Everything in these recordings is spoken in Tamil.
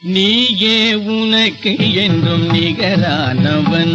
நீயே உனக்கு என்றும் நிகரானவன்.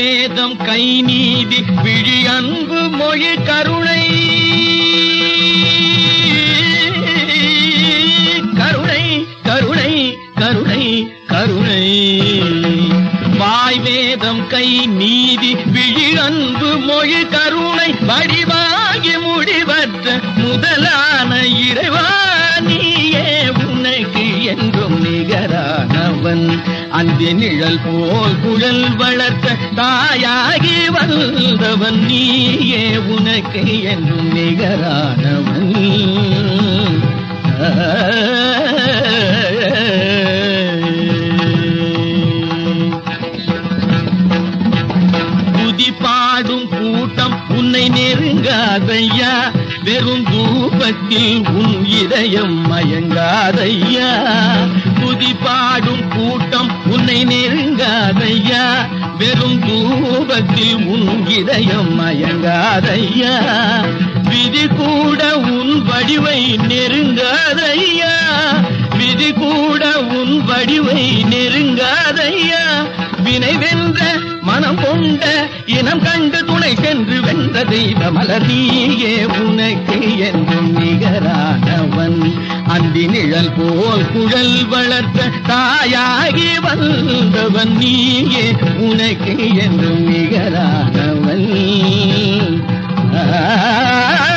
வேதம் கை நீதி விழி அன்பு மொழி கருணை. கருணை கருணை கருணை கருணை. வாய் வேதம் கை நீதி விழி அன்பு மொழி கருணை. வடிவாகி முடிவற்ற முதலான இறைவா நீயே உனக்கு என்றும் நிகரானவன். அந்த நிழல் போல் குழல் வளர்த்த தாயாகி வந்தவன் நீயே உனக்கு என்றும் நிகரானவன். துதி பாடும் கூட்டம் உன்னை நெருங்காதையா? வெறும் தூபத்தில் உன் இதயம் மயங்காதையா? துதி பாடும் கூட்டம் உன்னை நெருங்காதையா? வெறும் தூபத்தில் உன் இதயம் மயங்காதையா? விதி கூட உன் வடிவை நெருங்காதையா? விதி கூட உன் வடிவை நெருங்காதையா? வினை வென்ற மனம் கொண்ட இனம் கண்டு துணை சென்று வென்ற தெய்வ மலர் நீயே உனக்கு என்றும் நிகரானவன். அந்தி நிழல் போல் குழல் வளர்த்த தாயாகி வந்தவன் நீயே. உனக்கு என்றும் நிகரானவன். ஆ, ஆ,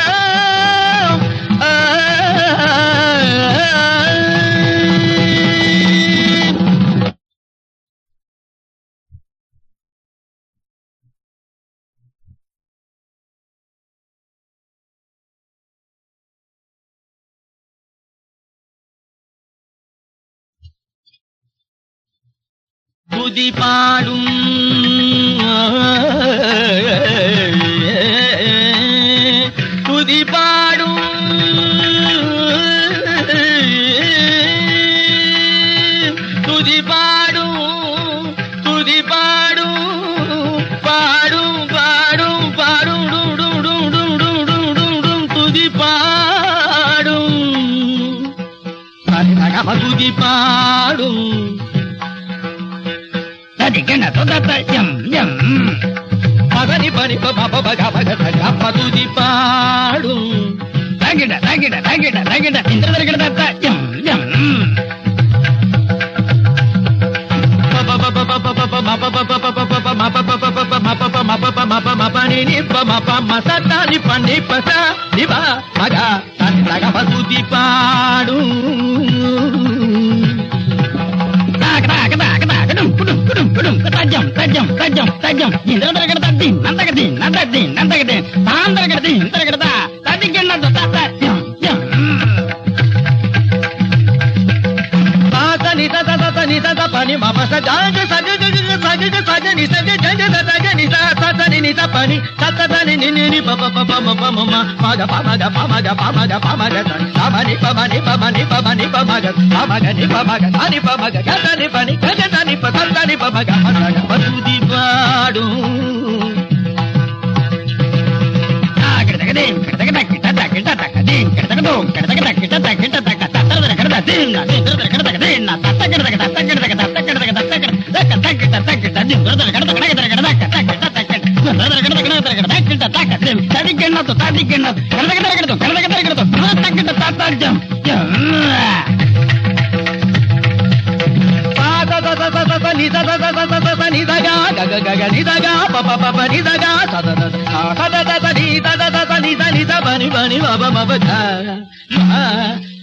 துதி பாடும். துதி பாடும். துதி பாடும். துதி பாடும். பாடும் பாடும் பாடும். துதி பாடும். துதி பாடும். దిగ్గణ సుదత్యం యం. పదని పని పబ భగ భగ భగ పదుది పాడు. తగిడ తగిడ తగిడ తగిడ ఇంద్ర తగిడ దత్త పాడు పుడుం పుడుం తజ్జం తజ్జం తజ్జం తజ్జం ఇంద్ర తరగడ తద్ది నందగది నందది నందగది తాందరగది ఇంతరగడద తదిగ్గిన్నదు తత్యం తాత నిత తత నిత పని మమ సజాజ సజజ సగగ సగని సగ జగ సగని స సని ని పని సత దని ని ని ప ప ప మ ప మ మ. ప గ ప మ గ ప మ గ ప మ గ ప మ గ స మ ని ప మ ని ప మ ని ప మ ని ప మ గ ప మ గ ని ప మ గ అని ప మ గ గ త ని ప ని గ గ త ని ప స ని ప మ గ మ గ మధుది వాడు కిట కిట కిట కిట కిట కిట కిట కిట కిట కిట కిట కిట కిట కిట కిట కిట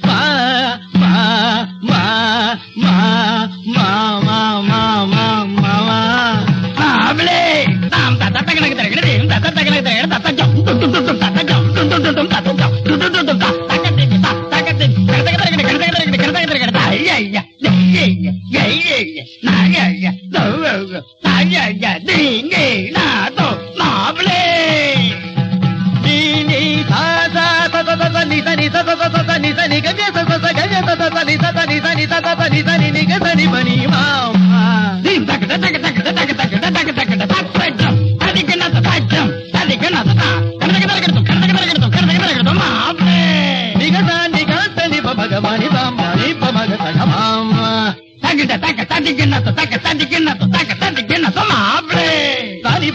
మా మా మా మా 男人呀，你你那都拿不嘞？你你他他他他他他你他你他他他他他你他你个别他他他个别他他他你他他你他你他他他你他你你个他你不你妈妈？你那个那个那个那个那个那个那个那个他快点，他你跟那他快点，他你跟那他他，他那个那个都看那个那个都看那个那个都麻烦。你个他你个他你不把个把你把把你把把个他个妈妈。తగ్గ తగ్గ తగ్గ తగ్గ తగ్గ తగ్గ తగ్గ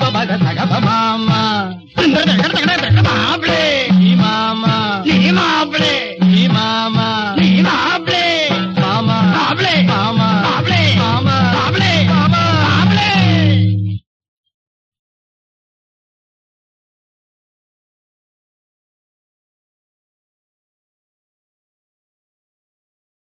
పబగ సగప మామ మామలే మామలే